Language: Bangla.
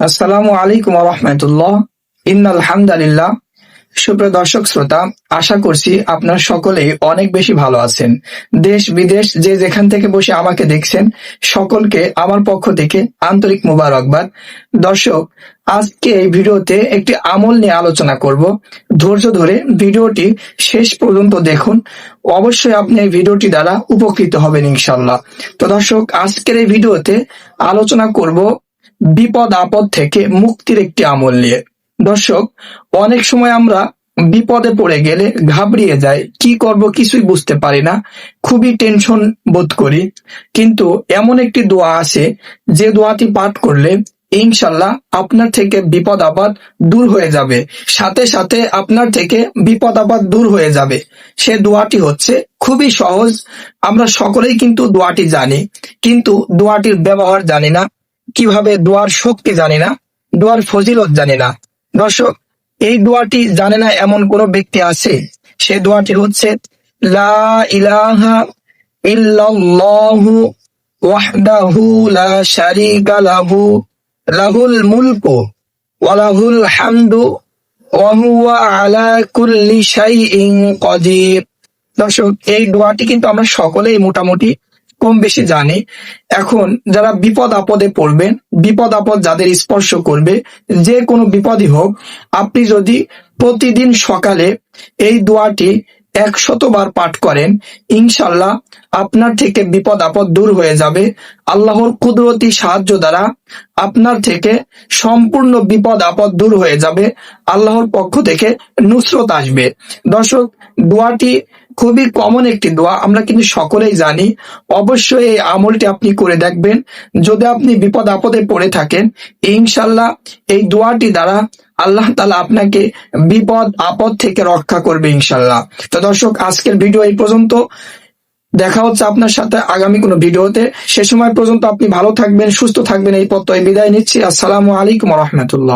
আসসালামু আলাইকুম রহমতুল্লাহ। ইন্নাল হামদালিল্লাহ। সুপ্রিয় দর্শক শ্রোতা, আশা করছি আপনারা সকলেই অনেক বেশি ভালো আছেন। দেশ, বিদেশ, যে যেখান থেকে বসে আমাকে দেখছেন, সকলকে আমার পক্ষ থেকে আন্তরিক মুবারকবাদ। দর্শক, আজকে এই ভিডিওতে একটি আমল নিয়ে আলোচনা করব। ধৈর্য ধরে ভিডিওটি শেষ পর্যন্ত দেখুন। অবশ্যই আপনি এই ভিডিওটি দ্বারা উপকৃত হবেন ইনশাল্লাহ তো দর্শক, আজকের এই ভিডিওতে আলোচনা করব বিপদ আপদ থেকে মুক্তির একটি আমল নিয়ে। দর্শক, অনেক সময় আমরা বিপদে পড়ে গেলে ঘাবড়িয়ে যায় কি করব কিছুই বুঝতে পারি না, খুবই টেনশন বোধ করি। কিন্তু এমন একটি দোয়া আছে, যে দোয়াটি পাঠ করলে ইনশাল্লাহ আপনার থেকে বিপদ আপদ দূর হয়ে যাবে। সাথে সাথে আপনার থেকে বিপদ আপদ দূর হয়ে যাবে। সে দোয়াটি হচ্ছে খুবই সহজ, আমরা সকলেই কিন্তু দোয়াটি জানি। কিন্তু দোয়াটির ব্যবহার জানি না। কীভাবে দোয়ার শক্তি জানি না, দোয়ার ফজিলত জানি না। দর্শক, এই দোয়াটি জানে না এমন কোন ব্যক্তি আছে? সে দোয়াটি হচ্ছে, লা ইলাহা লা লাহু মুলকু দর্শক, এই দোয়াটি কিন্তু আমরা সকলেই মোটামুটি কম বেশি জানি। এখন যারা বিপদ আপদে পড়বেন, বিপদ আপদ যাদের স্পর্শ করবে, যে কোনো বিপদই হোক, আপনি যদি প্রতিদিন সকালে এই দোয়াটি একশতবার পাঠ করেন ইনশাল্লাহ আপনার থেকে বিপদ আপদ দূর হয়ে যাবে। আল্লাহর কুদরতি সাহায্য দ্বারা আপনার থেকে সম্পূর্ণ বিপদ আপদ দূর হয়ে যাবে। আল্লাহর পক্ষ থেকে নুসরত আসবে। দর্শক, দোয়াটি খুবই কমন একটি দোয়া, আমরা কিন্তু সকলেই জানি। অবশ্যই এই আমলটি আপনি করে দেখবেন। যদি আপনি বিপদ আপদে পড়ে থাকেন, ইনশাল্লাহ এই দোয়াটি দ্বারা আল্লাহ তালা আপনাকে বিপদ আপদ থেকে রক্ষা করবে ইনশাল্লাহ। তো দর্শক, আজকের ভিডিও এই পর্যন্ত। দেখা হচ্ছে আপনার সাথে আগামী কোনো ভিডিওতে। সে সময় পর্যন্ত আপনি ভালো থাকবেন, সুস্থ থাকবেন, এই পত্র বিদায় নিচ্ছি। আসসালামু আলাইকুম রহমতুল্লাহ।